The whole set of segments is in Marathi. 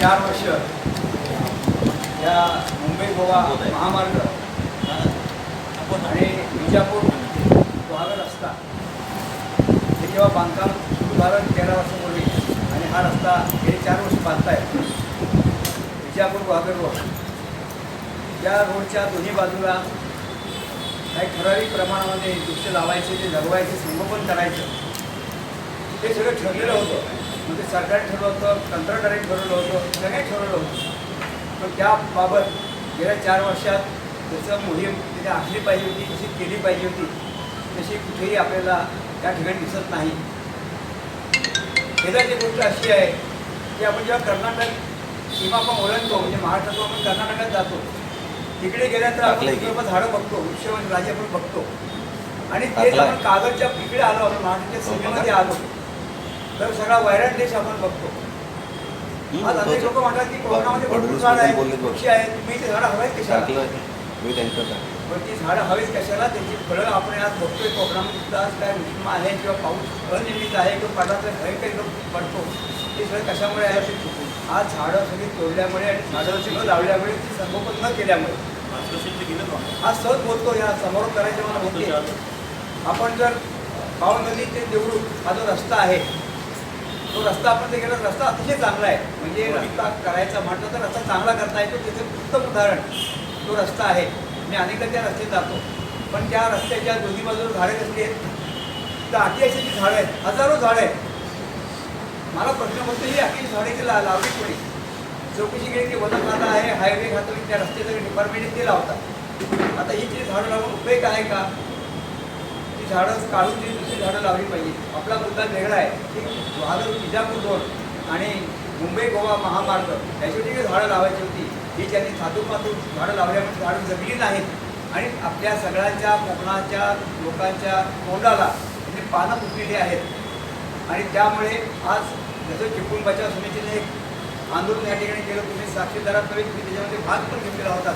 चार वर्ष या मुंबई गोवा महामार्ग आणि विजापूर वाहन रस्ता. हे जेव्हा बांधकाम सुरू झालं तेरा वर्षापूर्वी. आणि हा रस्ता हे चार वर्ष बांधताय विजापूर वाघर रोड. या रोडच्या दोन्ही बाजूला काही ठराविक प्रमाणामध्ये वृक्ष लावायचे ते जगवायचे संगोपन करायचं. ते सगळं ठरलेलं होतं. म्हणजे सरकारने ठरवलं होतं कंत्राटदाराने ठरवलं होतं सगळे ठरवलं होतं पण त्याबाबत गेल्या चार वर्षात जसं मोहीम तिथे आखली पाहिजे होती तशी केली पाहिजे होती तशी कुठेही आपल्याला त्या ठिकाणी दिसत नाही खेदाची गोष्ट अशी आहे की आपण जेव्हा कर्नाटक सीमा आपण ओळखतो म्हणजे महाराष्ट्रातून आपण कर्नाटकात जातो तिकडे गेल्यानंतर आपण? सर्व झाडं बघतो वृक्ष राजे आपण बघतो आणि तेच. आपण कागदच्या इकडे आलो आपण महाराष्ट्राच्या सीमेमध्ये आलो तर सगळा वैराट देश आपण बघतो. आज अनेक लोक म्हणतात की कोकणामध्ये भरपूर झाड आहेत वृक्ष आहेत. तुम्ही ते झाडं हवेत कशाला? मी पण ती झाडं हवेत कशाला? त्याची फळं आपण आज बघतोय कोकणामध्ये. सुद्धा आज काय आहे किंवा पाऊस अनियमित आहे किंवा पाण्याचा भयंकर लोक पडतो. ते सगळं कशामुळे आहे? आज झाडं सगळी तोडल्यामुळे आणि झाडं सगळं लावल्यामुळे ती संगोपन न केल्यामुळे. आज सहज बोलतो या समोर करायचे मला होते. आपण जर भाव नदी ते देऊळ हा जो रस्ता आहे तो रस्ता आपण ते केला रस्ता अतिशय चांगला आहे. म्हणजे रस्ता करायचा म्हटलं तर रस्ता चांगला करता येतो त्याचं उत्तम उदाहरण तो रस्ता आहे. मी अनेकदा त्या रस्त्यात जातो. पण त्या रस्त्याच्या दोन्ही बाजूला झाडे कसली आहेत? तर अतिशयची झाडं आहेत हजारो झाडं आहेत. मला प्रश्न पडतो ही अतिशय झाडे ती ला लावली कोणी? चौकशी केली की वजन आहे हायवे खातो त्या रस्त्याचं डिपार्टमेंट ते लावतात. आता ही जी झाडं लावून उपयोग आहे का? झाडं काढून ती दुसरी झाडं लावली पाहिजे. आपला मुद्दा वेगळा आहे. की वाहतूक विजापूर रोड आणि मुंबई गोवा महामार्ग याच्यासाठी झाडं लावायची होती ही त्यांनी थातूपातून झाडं लावल्यामुळे झाडं जगली नाहीत. आणि आपल्या सगळ्यांच्या कोकणाच्या लोकांच्या तोंडाला म्हणजे पानं फुटलेली आहेत. आणि त्यामुळे आज जसं चिपळूण बचाव समितीने एक आंदोलन या ठिकाणी केलं तुम्ही साक्षीदारात नव्हे तुम्ही त्याच्यामध्ये भाग पण घेतलेला होता.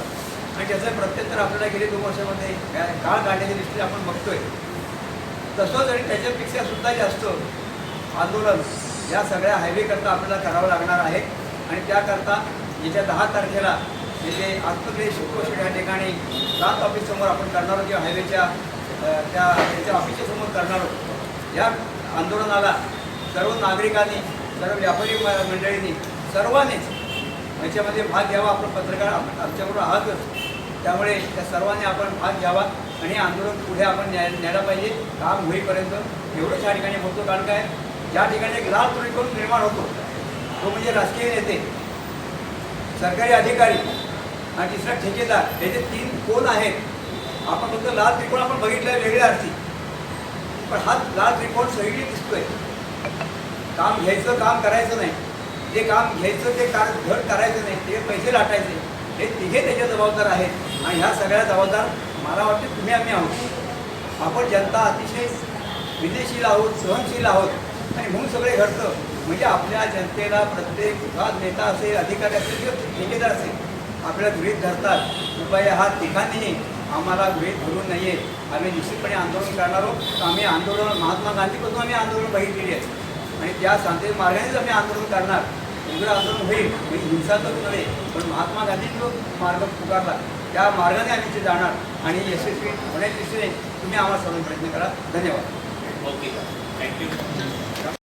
आणि त्याचं प्रत्यंतर आपल्याला गेले दोन वर्षामध्ये काळ काढण्याच्या दृष्टीने आपण बघतोय. तसंच आणि त्याच्यापेक्षा सुद्धा जास्त आंदोलन या सगळ्या हायवेकरता आपल्याला करावं लागणार आहे. आणि त्याकरता येत्या दहा तारखेला येथे आत्मक्रिय उपोषण या ठिकाणी सात ऑफिससमोर आपण करणार आहोत किंवा हायवेच्या त्या त्याच्या ऑफिसच्या समोर करणार आहोत. या आंदोलनाला सर्व नागरिकांनी सर्व व्यापारी म- मंडळींनी सर्वांनीच याच्यामध्ये भाग घ्यावा. आपण पत्रकार आमच्याबरोबर आहातच. त्यामुळे त्या सर्वांनी आपण भाग घ्यावा. आणि आंदोलन पुढे आपण न्याय न्यायला पाहिजे. काम होईपर्यंत एवढंच या ठिकाणी बोलतो कारण काय? ज्या ठिकाणी एक लाल दृष्टिकोन निर्माण होतो. तो म्हणजे राजकीय नेते सरकारी अधिकारी आणि तिसरा ठेकेदार. हे जे तीन कोण आहेत? आपण फक्त लाल त्रिकोण आपण बघितलं वेगळ्या अर्थी. पण हा लाल त्रिकोण सगळी दिसतोय. काम घ्यायचं काम करायचं नाही. जे काम घ्यायचं ते कार घर करायचं नाही ते पैसे लाटायचे. हे तिघे त्याचे जबाबदार आहेत. आणि ह्या सगळ्या जबाबदार मला वाटतं तुम्ही आम्ही आहोत. आपण जनता अतिशय विदेशील आहोत सहनशील आहोत. आणि म्हणून सगळे घडतं. म्हणजे आपल्या जनतेला प्रत्येक विभाग नेता असेल अधिकारी असेल किंवा ठेकेदार असेल आपल्याला गृहीत धरतात. कृपया हा तिघांनीही आम्हाला गृहीत धरून नाही आहे आम्ही निश्चितपणे आंदोलन करणार आहोत. आम्ही आंदोलन महात्मा गांधीपासून आम्ही आंदोलन बघितलेली आहे. आणि त्या शांती मार्गानेच आम्ही आंदोलन करणार. उग्र आंदोलन होईल म्हणजे हिंसात्मक नव्हे पण महात्मा गांधींनी जो मार्ग पुकारला. त्या मार्गाने आम्ही ते जाणार आणि यशस्वी होण्याच्या दृष्टीने तुम्ही आम्हाला सर्व प्रयत्न करा. धन्यवाद. ओके. थँक्यू